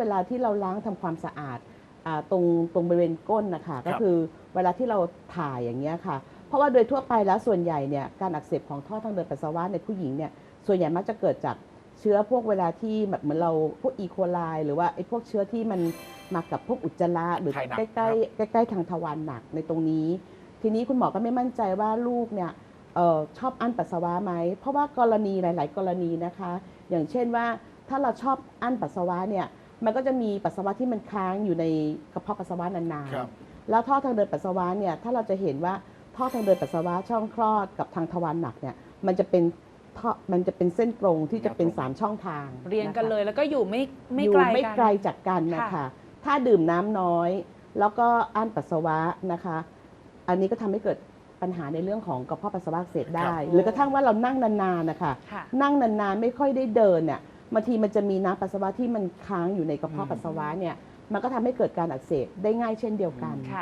เวลาที่เราล้างทำความสะอาดอ่าตรงตรงบริเวณก้นนะคะก็คือเวลาที่เราถ่ายอย่างเงี้ยค่ะ เพราะว่าโดยทั่วไปแล้วส่วนใหญ่เนี่ยการอักเสบของท่อทางเดินปัสสาวะในผู้หญิงเนี่ยส่วนใหญ่มักจะเกิดจากเชื้อพวกเวลาที่แบบเหมือนเราพวกอีโคไลหรือว่าไอ้พวกเชื้อที่มันมากับพวกอุจจาระหรือถ่ายหนักใกล้ๆใกล้ๆทางทวารหนักในตรงนี้ ทีนี้คุณหมอก็ไม่มั่นใจว่าลูกเนี่ยเออชอบอั้นปัสสาวะไหมเพราะว่ากรณีหลาย ๆ กรณีนะคะ อย่างเช่นว่าถ้าเราชอบอั้นปัสสาวะเนี่ย มันก็จะมีปัสสาวะที่มันค้างอยู่ในกระเพาะปัสสาวะนานครับๆ แล้วท่อทางเดินปัสสาวะเนี่ยถ้าเราจะเห็นว่าท่อทางเดินปัสสาวะช่องคลอดกับทางทวารหนักเนี่ยมันจะเป็นท่อมันจะเป็นเส้นตรงที่จะเป็นแนวตรงสามช่องทางเรียงกันะคะเลยแล้วก็อยู่ไม่ไม่อยู่ไกลไม่กันไกลจากกันนะคะ ค่ะ ถ้าดื่มน้ำน้อย แล้วก็อั้นปัสสาวะนะคะ อันนี้ก็ทำให้เกิดปัญหาในเรื่องของกระเพาะปัสสาวะอักเสบได้ ครับ หรือกระทั่งว่าเรานั่งนานๆนะคะ ค่ะ นั่งนานๆไม่ค่อยได้เดินเนี่ย บางทีมันจะมีน้ำปัสสาวะที่มันค้างอยู่ในกระเพาะปัสสาวะเนี่ยมันก็ทำให้เกิดการอักเสบได้ง่ายเช่นเดียวกันค่ะ